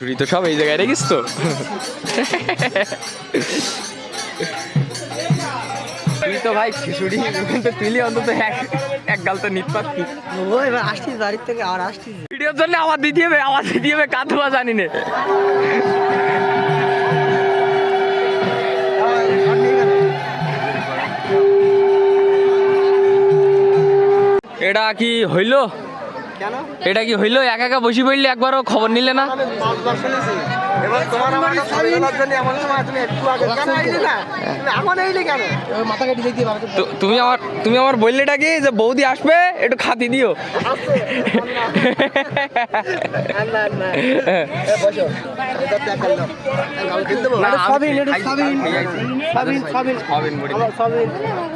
তুই তো সব এই জায়গায় রেখিস তো তুই তো ভাই খিচুড়ি তো তুইলি অন্তত এক এক গাল তো নিত পারতি ও এবার আসছিস বাড়ির থেকে আর আসছিস ভিডিওর জন্য দিতে হবে দিতে হবে কাঁদবা জানি না এটা কি হইল এটা কি হইল একা একা বসে পড়লে একবারও খবর নিলে না তুমি একটু আগে কেন আইলি না তুমি এখন আইলি কেন মাথা কেটে দেখতে পারো তো তুমি আমার তুমি আমার বললেটা কি যে বৌদি আসবে একটু খাতি দিও এটা এটা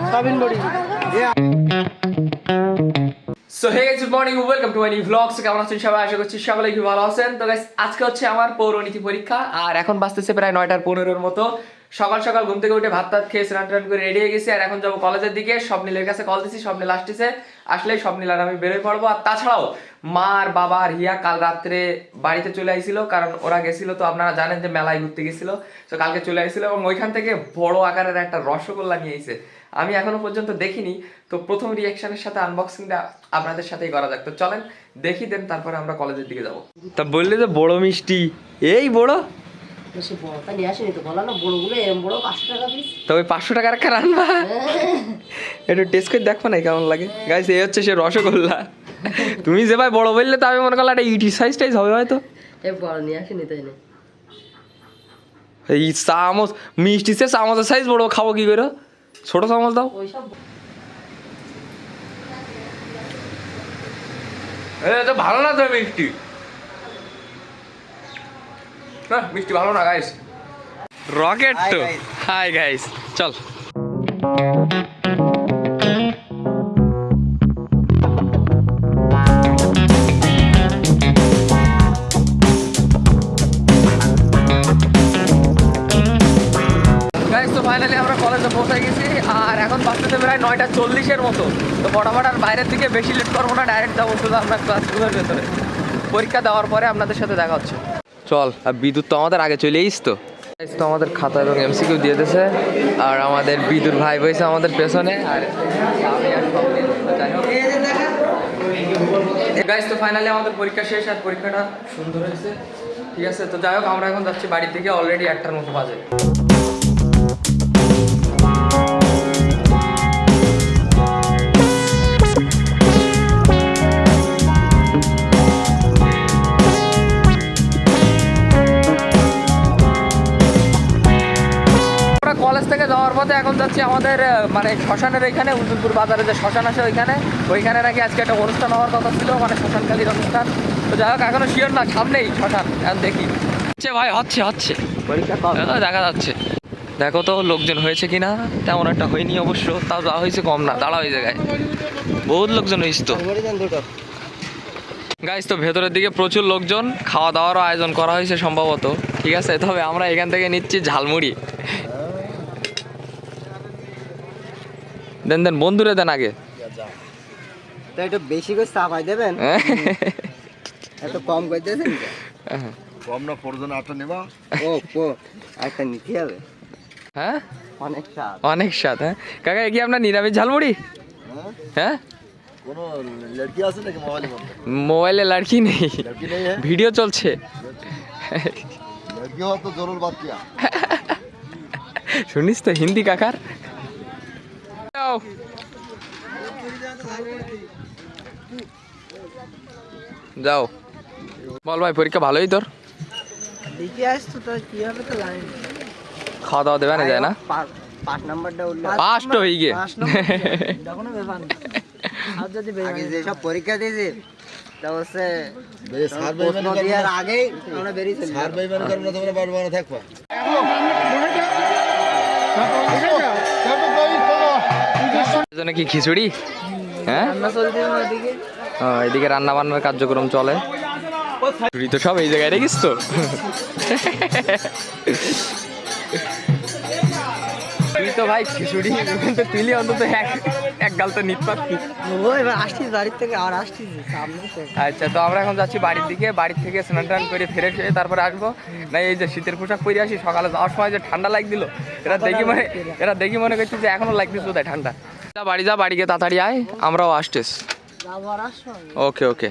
সবিন বড়ি। So hey guys good morning welcome to my new কেমন আছেন সবাই? আশা করছি সবাই ভালো আছেন। তো আজকে হচ্ছে আমার পৌরনীতি পরীক্ষা। আর এখন প্রায় মতো। সকাল সকাল ঘুম থেকে উঠে ভাত টাত খেয়ে স্নান টান করে রেডি হয়ে গেছি। আর এখন কলেজের দিকে। কাছে কল দিছি আসতেছে। আর আমি বেরোয় পড়ব। আর তাছাড়াও, মা আর বাবা আর হিয়া কাল রাত্রে বাড়িতে চলে আইছিল। কারণ ওরা গেছিল, তো আপনারা জানেন যে মেলায় ঘুরতে গেছিল। তো কালকে চলে আইছিল এবং ওইখান থেকে বড় আকারের একটা রসগোল্লা নিয়ে আমি এখনও পর্যন্ত দেখিনি তো প্রথম রিয়াকশনের সাথে আনবক্সিংটা আপনাদের সাথেই করা যাক। তো চলেন দেখি দেন তারপরে আমরা কলেজের দিকে যাব। তা বললে যে বড় মিষ্টি। এই বড়? বেশি বড়টা নিয়ে আসেনি তো বলা না বড়গুলো এরম বড় পাঁচশো টাকার একটা রান্না? একটু টেস্ট করে দেখব না কেমন লাগে। গাইস এই হচ্ছে সে রসগোল্লা। তুমি যে ভাই বড় বললে তো আমি মনে করলাম একটা ইটি সাইজ টাইজ হবে হয়তো। বড় নিয়ে আসেনি তাই না? এই চামচ মিষ্টি সে চামচের সাইজ বড় খাব কি করে? ছোট চামচ দাও। এটা ভালো না তো মিষ্টি? না মিষ্টি ভালো না গাইস রকেট তো। Hi, guys. হাই গাইস চল কলেজে পৌঁছে গেছি আর এখন বাজতেছে প্রায় নয়টা চল্লিশের মতো। তো ফটাফট আর বাইরের দিকে বেশি লেট করব না ডাইরেক্ট যাব শুধু আমরা ক্লাসরুমের ভেতরে। পরীক্ষা দেওয়ার পরে আপনাদের সাথে দেখা হচ্ছে। চল আর বিদ্যুৎ তো আমাদের আগে চলে এসিস তো। তো আমাদের খাতা এবং এমসিকিউ দিয়ে দিয়েছে আর আমাদের বিদ্যুৎ ভাই বইছে আমাদের পেছনে আর গাইস তো ফাইনালি আমাদের পরীক্ষা শেষ আর পরীক্ষাটা সুন্দর হয়েছে। ঠিক আছে তো যাই হোক আমরা এখন যাচ্ছি বাড়ির থেকে অলরেডি একটার মতো বাজে। কলেজ থেকে যাওয়ার পথে এখন যাচ্ছি আমাদের মানে শ্মশানের ওইখানে উদুলপুর বাজারে যে শ্মশান আছে ওইখানে। ওইখানে নাকি আজকে একটা অনুষ্ঠান হওয়ার কথা ছিল মানে শ্মশানকালীর অনুষ্ঠান। তো যাই হোক এখনও শিওর না সামনেই শ্মশান এখন দেখি। হচ্ছে ভাই হচ্ছে হচ্ছে। পরীক্ষা দেখো, যাচ্ছে। দেখো তো লোকজন হয়েছে কিনা? তেমন একটা হয়নি অবশ্য তাও যা হয়েছে কম না দাঁড়া ওই জায়গায়। বহুত লোকজন হয়েছে তো। গাইস তো ভেতরের দিকে প্রচুর লোকজন খাওয়া দাওয়ারও আয়োজন করা হয়েছে সম্ভবত। ঠিক আছে তবে আমরা এখান থেকে নিচ্ছি ঝালমুড়ি। দেন দেন বন্ধুরে দেন আগে। তো একটু বেশি করে চাপাই দেবেন? হ্যাঁ। এত কম করে দেবেন হ্যাঁ। কম না পড়জন আটটা নেবা। ও ও একটা নিতে হবে। হ্যাঁ? অনেক স্বাদ। অনেক স্বাদ হ্যাঁ। কাকা কি আপনার নিরামিষ ঝালমুড়ি? হ্যাঁ।, হ্যাঁ? মোবাইলে লড়কি নেই। ভিডিও চলছে। শুনিস তো হিন্দি কাকার? দাও যাও। বল ভাই পরীক্ষা ভালোই তোর? খাওয়া দাওয়া দেবে না যায় না? হয়ে গিয়ে। আগে পরীক্ষা তা হচ্ছে আগেই জন্য কি খিচুড়ি? হ্যাঁ? এদিকে। রান্না বান্নার কার্যক্রম চলে। খিচুড়ি তো সব এই জায়গায় রেখিস তো। তুই তো ভাই খিচুড়ি তো তুইলি অন্তত এক এক গাল তো নিত পারতি। ও এবার আসছিস বাড়ির থেকে আর আসছিস সামনে আচ্ছা তো আমরা এখন যাচ্ছি বাড়ির দিকে। বাড়ির থেকে স্নান টান করে ফিরে এসে তারপরে আসব। না এই যে শীতের পোশাক পরে আসি সকালে যাওয়ার সময় যে ঠান্ডা লাগ দিল এরা দেখি মনে এরা দেখি মনে করছে যে এখনও লাগতেছে বোধহয় ঠান্ডা। যা বাড়ি যা, বাড়ি গিয়ে তাড়াতাড়ি আয়, আমরাও আসতেস ওকে ওকে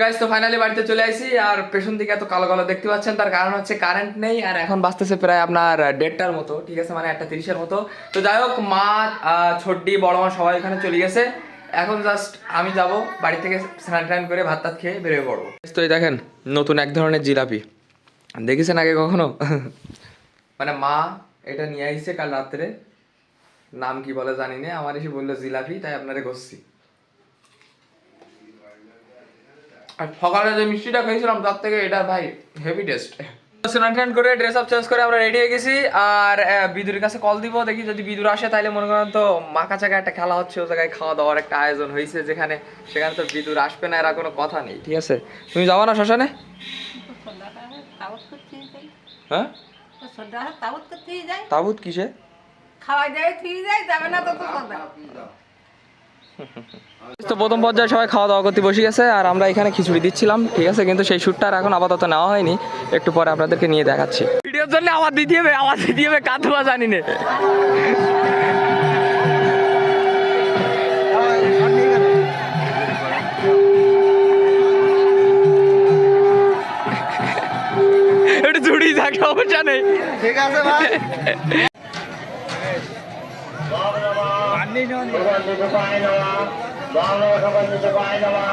গাইস তো ফাইনালি বাড়িতে চলে আসি আর পেছন দিকে এত কালো কালো দেখতে পাচ্ছেন, তার কারণ হচ্ছে কারেন্ট নেই, আর এখন বাঁচতেছে প্রায় আপনার দেড়টার মতো, ঠিক আছে মানে একটা তিরিশের মতো। তো যাই হোক, মা ছোট্টি, বড় মা সবাই এখানে চলে গেছে। এখন জাস্ট আমি যাব, বাড়ি থেকে স্নান টান করে ভাত টাত খেয়ে বেরোয় পড়ব। তো এই দেখেন, নতুন এক ধরনের জিলাপি। দেখেছেন আগে কখনো? মানে মা এটা নিয়ে আসছে কাল রাত্রে। নাম কি বলে জানি না আমার এসে বলল জিলাপি তাই আপনারে ঘষছি। আর সকালে যে মিষ্টিটা খেয়েছিলাম তার থেকে এটা ভাই হেভি টেস্ট স্নান টান করে ড্রেস আপ চেঞ্জ করে আমরা রেডি হয়ে গেছি। আর আহ, বিদুরের কাছে কল দিব দেখি যদি বিদুর আসে তাহলে মনে করেন তো মাকা জায়গায় একটা খেলা হচ্ছে ও জায়গায় খাওয়া দাওয়ার একটা আয়োজন হয়েছে যেখানে সেখানে তো বিদুর আসবে না এরা কোনো কথা নেই ঠিক আছে? তুমি যাব না শ্মশানে? হ্যাঁ? তাবুত কিসে? খাওয়া যায় ঠিক যায় যাবে না তো প্রথম পর্যায়ে সবাই খাওয়া দাওয়া করতে বসে গেছে আর আমরা এখানে খিচুড়ি দিচ্ছিলাম ঠিক আছে কিন্তু সেই শ্যুটটা আর এখন আপাতত নেওয়া হয়নি একটু পরে আপনাদেরকে নিয়ে দেখাচ্ছি। ভিডিওর জন্য আবার দিতে হবে আবার দিতে হবে কাঁদবা জানি না। একটু জুড়ি থাকে সমস্যা নেই। ঠিক আছে ভাই। निरुपाय नमः वामनोषभं निरुपाय नमः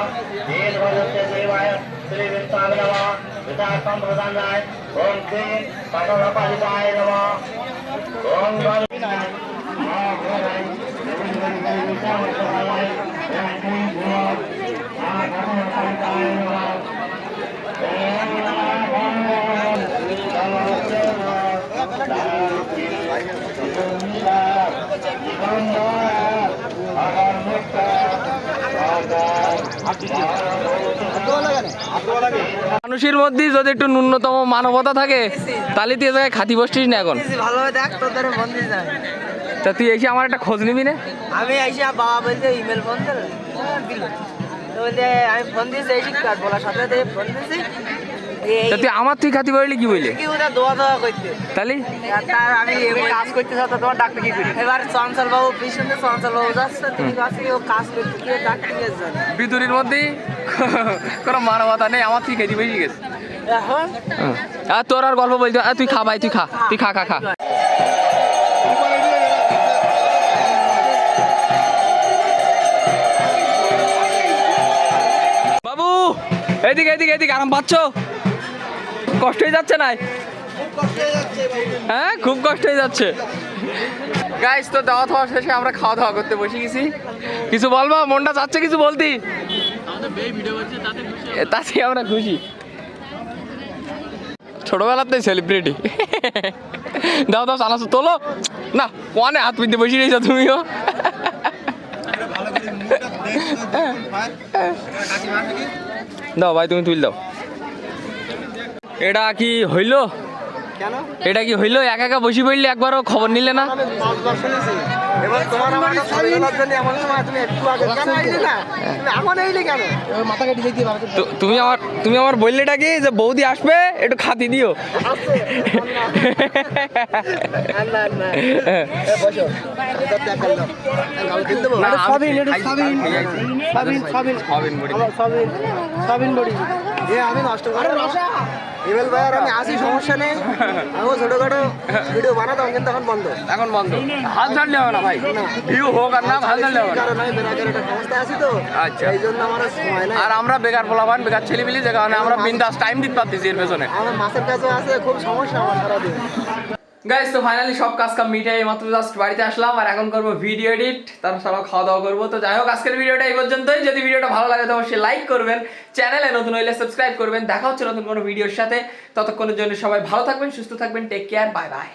दीर्घभजस्य देवाय श्रीवित्ताय नमः वितासं प्रदानाय ॐ श्री पटलपालिकाय नमः ॐ মানুষের মধ্যে যদি একটু ন্যূনতম মানবতা থাকে তাহলে তুই জায়গায় খাতি বসছিস না এখন? ভালোভাবে দেখ তোদের বন্ধু তা তুই এসে আমার একটা খোঁজ নিবি না? আমি এসে বাবা বলতে ইমেল ফোন দিল আমি ফোন দিয়েছি এই কার্ড বলার সাথে সাথে ফোন দিয়েছি। তুই আমার তুই খাতি বললি কি বললি কি ওটা দোয়া দোয়া করতে? তাহলে? তার আমি কাজ করতে তো তোমার ডাক্তার কি করি? এবার চঞ্চল বাবু পিছনে চঞ্চল বাবু যাচ্ছে তুমি কাছে ও কাজ করতে নিয়ে যান বিদুরির মধ্যেই কোনো মানবতা নেই আমার তুই খেতে বেশি গেছে। আর তোর আর গল্প বলতে তুই খা ভাই তুই খা তুই খা খা খা। বাবু এদিকে এদিকে এদিকে আরাম পাচ্ছ? কষ্ট হয়ে যাচ্ছে না হ্যাঁ খুব কষ্ট হয়ে যাচ্ছে। গাইস তো দাওয়া খাওয়া শেষে আমরা খাওয়া দাওয়া করতে বসে গেছি। কিছু বলব? মনটা চাচ্ছে কিছু বলতি? তাতে আমরা খুশি। ছোটবেলাতে সেলিব্রিটি দাও দাও চালাচ্ছ তোলো। না কোয়ানে হাত পিনতে বসে রয়েছো তুমিও। দাও, ভাই, তুমি তুল দাও। এটা কি হইল? কেন? এটা কি হইল? একা একা বসে পড়লে একবারও খবর নিলে না? এমন সময় তুমি একটু আগে কেন আইলি না? তুমি এখন আইলি কেন? মাথা কেটে দিতে পারো তো- তুমি আমার তুমি আমার বললেটা কি যে বৌদি আসবে একটু খাতি দিও? আমি নষ্ট করে ইমেল ভাই আর আমি আসি সমস্যা নেই। আমিও ছোটখাটো ভিডিও বানাতাম কিন্তু এখন বন্ধ। এখন বন্ধ। হাল ছাড়লে হবে না ভাই। ভিউ হোক আর না হাল ছাড়লে হবে না। কারণ আমি বেকার একটা আছি তো। আচ্ছা। এই জন্য আমার সময় নাই। আর আমরা বেকার পোলাপান বেকার ছেলেপিলি যে কারণে আমরা বিন্দাস টাইম দিতে পারতেছি এর পেছনে। আমার মাছের কাছে আছে খুব সমস্যা আমার সারাদিন। গাইস তো ফাইনালি সব কাজ কাম মিটাই মাত্র জাস্ট বাড়িতে আসলাম আর এখন করব ভিডিও এডিট তার তারপর খাওয়া দাওয়া করব। তো যাই হোক, আজকের ভিডিওটা এই পর্যন্তই। যদি ভিডিওটা ভালো লাগে, তো অবশ্যই লাইক করবেন চ্যানেলে নতুন হইলে সাবস্ক্রাইব করবেন। দেখা হচ্ছে নতুন কোনো ভিডিওর সাথে। ততক্ষণের জন্য সবাই ভালো থাকবেন, সুস্থ থাকবেন টেক কেয়ার বাই বাই